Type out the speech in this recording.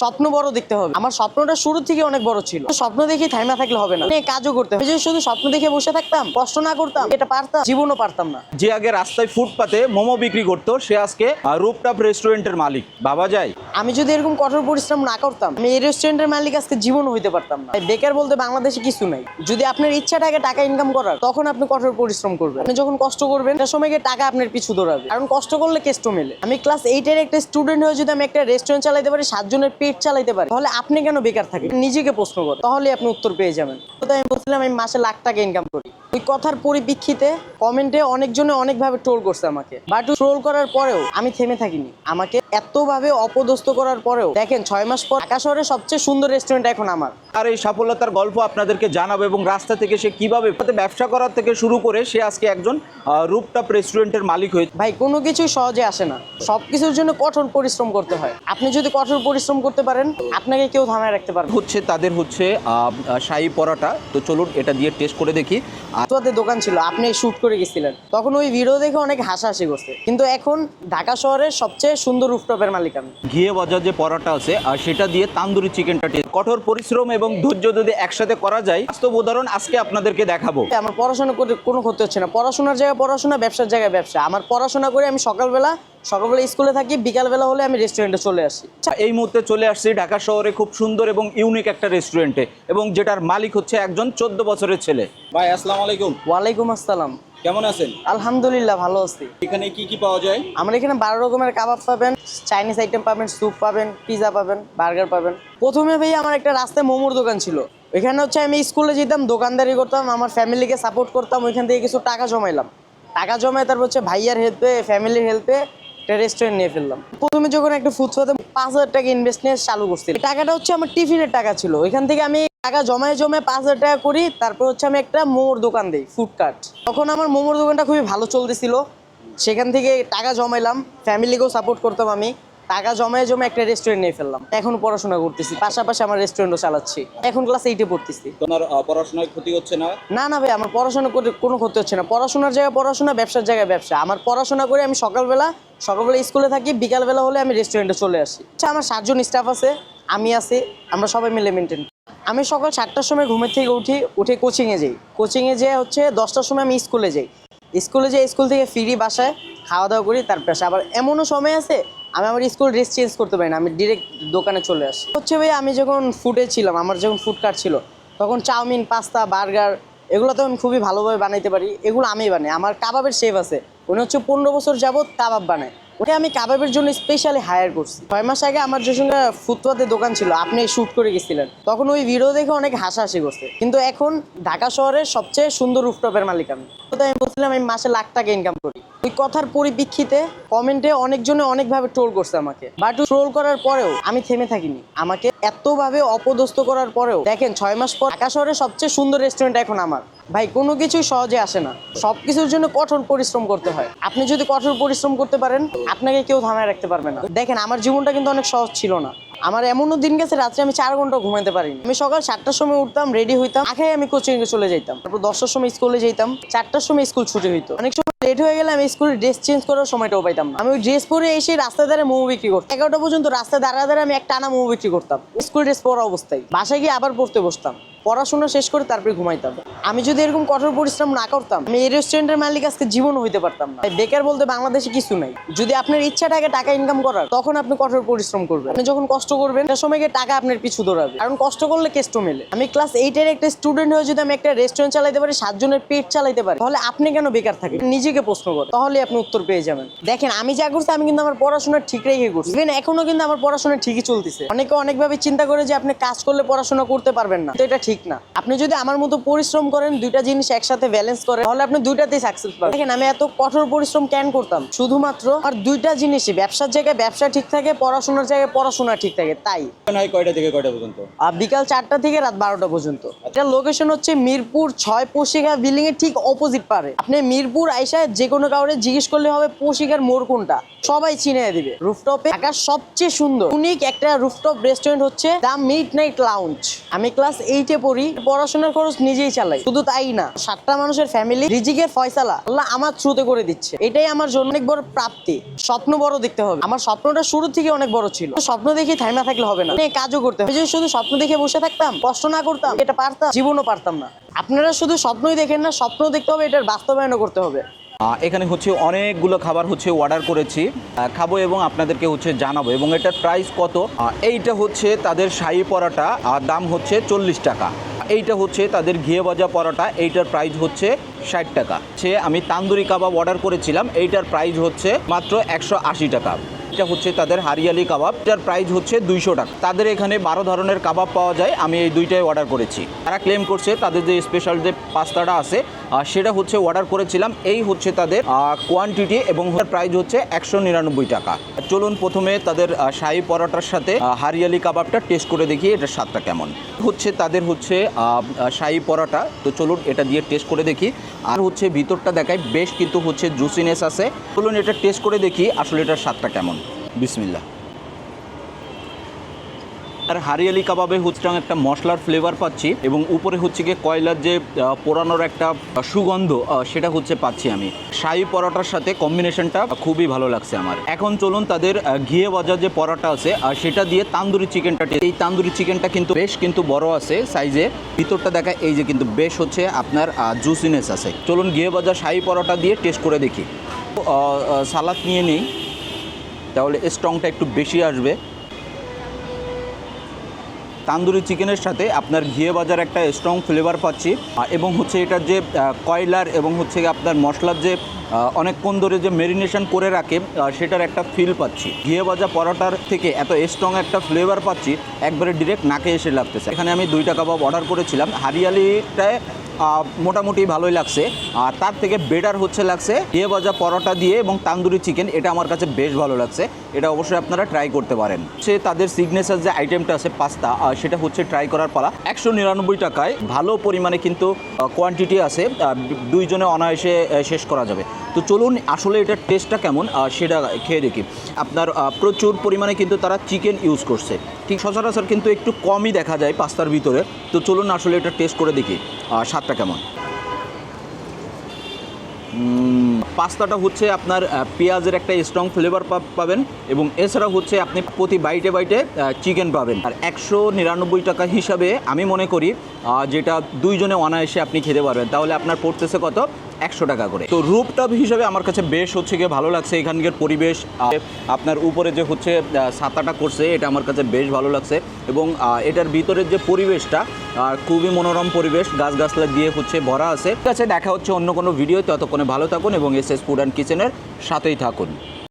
স্বপ্ন বড় দেখতে হবে। আমার স্বপ্নটা শুরু থেকে অনেক বড় ছিল। স্বপ্ন দেখে থাইমা থাকলে হবে না। কাজও করতে হবে যদি শুধু স্বপ্ন দেখে বসে থাকতাম কষ্ট না করতাম এটা পারতাম জীবনও পারতাম না। যে আগে রাস্তায় ফুটপাতে মোমো বিক্রি করতো সে আজকে রূপটপ রেস্টুরেন্টের মালিক। বাবা যায়। আমি যদি এরকম কঠোর পরিশ্রম না করতাম আমি এই রেস্টুরেন্টের মালিক আজকে জীবনও হইতে পারতাম না। বেকার বলতে বাংলাদেশে কিছু নাই। যদি আপনার ইচ্ছা থাকে টাকা ইনকাম করার তখন আপনি কঠোর পরিশ্রম করবেন। আপনি যখন কষ্ট করবেন একটা সময় টাকা আপনার পিছু দৌড়াবে। কারণ কষ্ট করলে কেষ্ট মেলে। আমি ক্লাস এইটের একটা স্টুডেন্ট হয়ে যদি আমি একটা রেস্টুরেন্ট চালাইতে পারি সাতজনের পেট চালাইতে পারি। তাহলে আপনি কেন বেকার থাকেন? নিজেকে প্রশ্ন করেন। তাহলে আপনি উত্তর পেয়ে যাবেন। তো আমি বলছিলাম আমি মাসে লাখ টাকা ইনকাম করি। ওই কথার পরিপ্রেক্ষিতে কমেন্টে অনেকজনে অনেকভাবে ট্রোল করছে আমাকে। বাট ট্রোল করার পরেও আমি থেমে থাকিনি। আমাকে এতভাবে অপদস্থ করার পরেও দেখেন ছয় মাস পর ঢাকা শহরের সবচেয়ে সুন্দর রেস্টুরেন্ট এখন আমার। আর এই সফলতার গল্প আপনাদেরকে জানাব এবং রাস্তা থেকে সে কীভাবে ব্যবসা করার থেকে শুরু করে সে আজকে একজন রূপটপ রেস্টুরেন্টের মালিক হয়েছে ভাই কোনো কিছুই সহজে আসে না। সব কিছুর জন্য কঠোর পরিশ্রম করতে হয়। আপনি যদি কঠোর পরিশ্রম করতে পারেন আপনাকে কেউ থামায় রাখতে পারবে হচ্ছে তাদের হচ্ছে শাহী পরোটা। তো চলুন এটা দিয়ে টেস্ট করে দেখি। তোদের দোকান ছিল আপনি শুট করে গেছিলেন। তখন ওই ভিডিও দেখে অনেক হাসাহাসি করছে। কিন্তু এখন ঢাকা শহরের সবচেয়ে সুন্দর রুফটপের মালিক আমি। ঘিয়ে বাজার যে পরোটা আছে আর সেটা দিয়ে তান্দুরি চিকেনটা টেস্ট কঠোর পরিশ্রম এবং ধৈর্য যদি একসাথে করা যায় বাস্তব উদাহরণ আজকে আপনাদেরকে দেখাবো। আমার পড়াশোনা করে কোনো ক্ষতি হচ্ছে না। পড়াশোনার জায়গায় পড়াশোনা ব্যবসার জায়গায় ব্যবসা। আমার পড়াশোনা করে আমি সকালবেলা সকালবেলা স্কুলে থাকি বিকালবেলা হলে আমি রেস্টুরেন্টে চলে আসি। এই মুহূর্তে চলে আসছি ঢাকা শহরে খুব সুন্দর এবং ইউনিক একটা রেস্টুরেন্টে এবং যেটার মালিক হচ্ছে একজন চোদ্দ বছরের ছেলে। ভাই আসসালামু আলাইকুম। ওয়ালাইকুম আসসালাম। কেমন আছেন? আলহামদুলিল্লাহ ভালো আছি। এখানে কি কি পাওয়া যায়? আমার এখানে বারো রকমের কাবাব পাবেন চাইনিজ আইটেম পাবেন স্যুপ পাবেন পিজা পাবেন বার্গার পাবেন। প্রথমে ভাই আমার একটা রাস্তায় মোমোর দোকান ছিল। এখানে হচ্ছে আমি স্কুলে যেতাম দোকানদারি করতাম আমার ফ্যামিলিকে সাপোর্ট করতাম ওইখান থেকে কিছু টাকা জমাইলাম। টাকা জমায় তারপর হচ্ছে ভাইয়ার হেল্পে ফ্যামিলির হেল্পে একটা রেস্টুরেন্ট নিয়ে ফেললাম। প্রথমে যখন একটা ফুটপাতে পাঁচ হাজার টাকা ইনভেস্ট নিয়ে চালু করছি টাকাটা হচ্ছে আমার টিফিনের টাকা ছিল। এখান থেকে আমি টাকা জমায় জমে পাঁচ হাজার টাকা করি, তারপর হচ্ছে আমি একটা মোমোর দোকান দিই ফুডকার্ট তখন আমার মোমোর দোকানটা খুবই ভালো চলতেছিল। সেখান থেকে টাকা জমাইলাম ফ্যামিলিকেও সাপোর্ট করতাম আমি। টাকা জমায় জমে একটা রেস্টুরেন্ট নিয়ে ফেললাম। এখন পড়াশোনা করতেছি পাশাপাশি আমার রেস্টুরেন্টও চালাচ্ছি। এখন ক্লাস এইটে পড়তেছি। তোমার পড়াশোনায় ক্ষতি হচ্ছে না? না না ভাই আমার পড়াশোনা করে কোনো ক্ষতি হচ্ছে না। পড়াশোনার জায়গায় পড়াশোনা ব্যবসার জায়গায় ব্যবসা। আমার পড়াশোনা করে আমি সকালবেলা সকালবেলা স্কুলে থাকি বিকালবেলা হলে আমি রেস্টুরেন্টে চলে আসি। আচ্ছা আমার সাতজন স্টাফ আছে আমি আছি আমরা সবাই মিলে মেনটেন আমি সকাল সাতটার সময় ঘুমের থেকে উঠি উঠে কোচিংয়ে যাই। কোচিংয়ে যেয়ে হচ্ছে দশটার সময় আমি স্কুলে যাই। স্কুলে যাই স্কুল থেকে ফিরি বাসায় খাওয়া দাওয়া করি তারপর। আবার এমনও সময় আছে আমি আমার স্কুল ড্রেস চেঞ্জ করতে পারি না, আমি ডিরেক্ট দোকানে চলে আসি। হচ্ছে ভাই, আমি যখন ফুডে ছিলাম, আমার যখন ফুড কার্ট ছিল, তখন চাউমিন, পাস্তা, বার্গার, এগুলো তো আমি খুবই ভালোভাবে বানাইতে পারি, এগুলো আমি বানাই। আমার কাবাবের শেফ আছে, উনি হচ্ছে পনেরো বছর যাবত কাবাব বানায়। ওকে আমি কাবাবের জন্য স্পেশালি হায়ার করছি। ছয় মাস আগে আমার যে সঙ্গে ফুটপাতের দোকান ছিল, আপনি শুট করে গেছিলেন, তখন ওই ভিডিও দেখে অনেক হাসাহাসি করছে। কিন্তু এখন ঢাকা শহরের সবচেয়ে সুন্দর রুফটপের মালিক আমি। আমি বলছিলাম, আমি মাসে লাখ টাকা ইনকাম করি। ওই কথার পরিপ্রেক্ষিতে কমেন্টে অনেকজনে অনেকভাবে ট্রোল করছে আমাকে। বাট ট্রোল করার পরেও আমি থেমে থাকিনি। আমাকে এতভাবে অপদস্থ করার পরেও, দেখেন, ছয় মাস পর ঢাকা শহরের সবচেয়ে সুন্দর রেস্টুরেন্ট এখন আমার। ভাই, কোনো কিছুই সহজে আসে না। সব কিছুর জন্য কঠোর পরিশ্রম করতে হয়। আপনি যদি কঠোর পরিশ্রম করতে পারেন, আপনাকে কেউ থামায় রাখতে পারবে না। দেখেন, আমার জীবনটা কিন্তু অনেক সহজ ছিল না। আমার এমনও দিন গেছে, রাত্রে আমি চার ঘণ্টা ঘুমাতে পারিনি। আমি সকাল সাতটার সময় উঠতাম রেডি হইতাম আগে আমি কোচিং এ চলে যেতাম তারপর দশটার সময় স্কুলে যেতাম চারটার সময় স্কুল ছুটি হইতো। অনেক সময় লেট হয়ে গেলে আমি স্কুলের ড্রেস চেঞ্জ করার সময়টাও পাইতাম না। আমি ওই ড্রেস পরে এসে রাস্তায় দাঁড়িয়ে মোমো বিক্রি করতাম। এগারোটা পর্যন্ত রাস্তায় দাঁড়া দাঁড়িয়ে আমি একটা টানা মোমো বিক্রি করতাম। স্কুল ড্রেস পরা অবস্থায়। বাসায় গিয়ে আবার পড়তে বসতাম। পড়াশোনা শেষ করে তারপরে ঘুমাইতাম। আমি যদি এরকম কঠোর পরিশ্রম না করতাম, আমি এই রেস্টুরেন্টের মালিক আজকে জীবন হইতে পারতাম না। বেকার বলতে বাংলাদেশে কিছু নাই। যদি আপনার ইচ্ছা থাকে টাকা ইনকাম করার, তখন আপনি কঠোর পরিশ্রম করবেন। আপনি যখন কষ্ট করবেন একটা সময় টাকা আপনার পিছু দৌড়াবে। কারণ কষ্ট করলে কেষ্ট মেলে। আমি ক্লাস এইটের একটা স্টুডেন্ট হয়ে যদি আমি একটা রেস্টুরেন্ট চালাইতে পারি, সাতজনের পেট চালাইতে পারি, তাহলে আপনি কেন বেকার থাকেন? নিজেকে প্রশ্ন করেন তাহলে আপনি উত্তর পেয়ে যাবেন। দেখেন, আমি যা করছি, আমি কিন্তু আমার পড়াশোনা ঠিক রেখে করছি। ইভেন এখনও কিন্তু আমার পড়াশোনা ঠিকই চলতেছে। অনেকে অনেকভাবে চিন্তা করে যে আপনি কাজ করলে পড়াশোনা করতে পারবেন না। তো এটা ঠিক না। আপনি যদি আমার মতো পরিশ্রম করেন দুইটা জিনিস একসাথে ব্যালেন্স করেন তাহলে আপনি দুইটাতেই সাকসেস পাবেন। দেখেন আমি এত কঠোর পরিশ্রম কেন করতাম? শুধুমাত্র আর দুইটা জিনিসই ব্যবসার জায়গায় ব্যবসা ঠিক থাকে পড়াশোনার জায়গায় পড়াশোনা ঠিক থাকে তাই। কয়টা থেকে কয়টা পর্যন্ত? আর বিকাল চারটা থেকে রাত বারোটা পর্যন্ত। এটা লোকেশন হচ্ছে মিরপুর ছয় পশিকা বিল্ডিং এর ঠিক অপোজিট পারে। আপনি মিরপুর আইসায় যে কোনো কাউরে জিজ্ঞেস করলে হবে পশিকার মোড় কোনটা। সবাই চিনে দিবে। রুফটপে ঢাকার সবচেয়ে সুন্দর ইউনিক একটা রুফটপ রেস্টুরেন্ট হচ্ছে দ্য মিড নাইট লাউঞ্জ আমি ক্লাস এইটে পড়ি, পড়াশোনার খরচ নিজেই চালাই। শুধু তাই না, সাতটা মানুষের ফ্যামিলি রিজিকের ফয়সালা আল্লাহ আমার থ্রুতে করে দিচ্ছে। এটাই আমার জন্য অনেক বড় প্রাপ্তি। স্বপ্ন বড় দেখতে হবে। আমার স্বপ্নটা শুরু থেকে অনেক বড় ছিল। স্বপ্ন দেখে থাইমা থাকলে হবে না। কাজও করতে হবে। যদি শুধু স্বপ্ন দেখে বসে থাকতাম, কষ্ট না করতাম, এটা পারতাম, জীবনও পারতাম না। আপনারা শুধু স্বপ্নই দেখেন না স্বপ্ন দেখতে হবে, এটার বাস্তবায়নও করতে হবে। এখানে হচ্ছে অনেকগুলো খাবার হচ্ছে অর্ডার করেছি। খাব এবং আপনাদেরকে হচ্ছে জানাব। এবং এটার প্রাইস কত? এইটা হচ্ছে তাদের শাহি পরাটা, আর দাম হচ্ছে চল্লিশ টাকা। এইটা হচ্ছে তাদের ঘিয়ে ভাজা পরোটা, এইটার প্রাইস হচ্ছে ষাট টাকা। সে আমি তান্দুরি কাবাব অর্ডার করেছিলাম, এইটার প্রাইস হচ্ছে মাত্র একশো আশি টাকা। এটা হচ্ছে তাদের হারিয়ালি কাবাব, এটার প্রাইস হচ্ছে দুইশো টাকা। তাদের এখানে বারো ধরনের কাবাব পাওয়া যায়, আমি এই দুইটাই অর্ডার করেছি। তারা ক্লেম করছে, তাদের যে স্পেশাল যে পাস্তাটা আছে সেটা হচ্ছে অর্ডার করেছিলাম। এই হচ্ছে তাদের কোয়ান্টিটি এবং প্রাইস হচ্ছে একশো নিরানব্বই টাকা। চলুন প্রথমে তাদের শাহি পরোটার সাথে হারিয়ালি কাবাবটা টেস্ট করে দেখি এটার স্বাদটা কেমন। হচ্ছে তাদের হচ্ছে শাহি পরোটা, তো চলুন এটা দিয়ে টেস্ট করে দেখি। আর হচ্ছে ভিতরটা দেখায় বেশ কিন্তু হচ্ছে জুসিনেস আছে। চলুন এটা টেস্ট করে দেখি, আসলে এটার স্বাদটা কেমন। বিসমিল্লা আর হারিয়ালি কাবাবে হচ্ছে একটা মশলার ফ্লেভার পাচ্ছি এবং উপরে হচ্ছে গিয়ে কয়লার যে পোড়ানোর একটা সুগন্ধ সেটা হচ্ছে পাচ্ছি আমি। শাহি পরোটার সাথে কম্বিনেশনটা খুবই ভালো লাগছে আমার। এখন চলুন তাদের ঘিয়ে ভাজা যে পরোটা আছে সেটা দিয়ে তান্দুরি চিকেনটা এই তান্দুরি চিকেনটা কিন্তু বেশ কিন্তু বড় আছে সাইজে ভিতরটা দেখা, এই যে কিন্তু বেশ হচ্ছে আপনার জুসিনেস আছে। চলুন ঘিয়ে ভাজা শাহি পরোটা দিয়ে টেস্ট করে দেখি। সালাদ নিয়ে নিই। তাহলে স্ট্রংটা একটু বেশি আসবে। তান্দুরি চিকেনের সাথে আপনার ঘিয়ে বাজার একটা স্ট্রং ফ্লেভার পাচ্ছি। এবং হচ্ছে এটার যে কয়লার এবং হচ্ছে আপনার মশলার যে অনেকক্ষণ ধরে যে মেরিনেশন করে রাখে সেটার একটা ফিল পাচ্ছি। ঘিয়ে ভাজা পরোটার থেকে এত স্ট্রং একটা ফ্লেভার পাচ্ছি, একবারে ডিরেক্ট নাকে এসে লাগতেছে। এখানে আমি দুইটা কাবাব অর্ডার করেছিলাম। হারিয়ালিটায় মোটামুটি ভালোই লাগছে। আর তার থেকে বেটার হচ্ছে লাগছে ঘিয়ে ভাজা পরোটা দিয়ে এবং তান্দুরি চিকেন এটা আমার কাছে বেশ ভালো লাগছে। এটা অবশ্যই আপনারা ট্রাই করতে পারেন। সে তাদের সিগনেচার যে আইটেমটা আছে পাস্তা সেটা হচ্ছে ট্রাই করার পালা। একশো নিরানব্বই টাকায় ভালো পরিমাণে কিন্তু কোয়ান্টিটি আছে দুইজনে অনায়াসে শেষ করা যাবে। তো চলুন, আসলে এটার টেস্টটা কেমন সেটা খেয়ে দেখি। আপনার প্রচুর পরিমাণে কিন্তু তারা চিকেন ইউজ করছে। ঠিক সচরাচর কিন্তু একটু কমই দেখা যায় পাস্তার ভিতরে। তো চলুন, আসলে এটা টেস্ট করে দেখি স্বাদটা কেমন। পাস্তাটা হচ্ছে আপনার পেঁয়াজের একটা স্ট্রং ফ্লেভার পাবেন এবং এছাড়া হচ্ছে আপনি প্রতি বাইটে বাইটে চিকেন পাবেন। আর একশো নিরানব্বই টাকা হিসাবে আমি মনে করি যেটা দুইজনে অনায়াসে আপনি খেতে পারবেন। তাহলে আপনার পড়তেছে কত? একশো টাকা করে। তো রুপটপ হিসাবে আমার কাছে বেশ হচ্ছে গিয়ে ভালো লাগছে। এখানকার পরিবেশ আপনার উপরে যে হচ্ছে সাতাটা করছে, এটা আমার কাছে বেশ ভালো লাগছে। এবং এটার ভিতরের যে পরিবেশটা খুবই মনোরম পরিবেশ গাছ গাছলা দিয়ে হচ্ছে ভরা আছে। ঠিক আছে, দেখা হচ্ছে অন্য কোনো ভিডিও ততক্ষণে ভালো থাকুন এবং এস এস ফুড অ্যান্ড কিচেনের সাথেই থাকুন।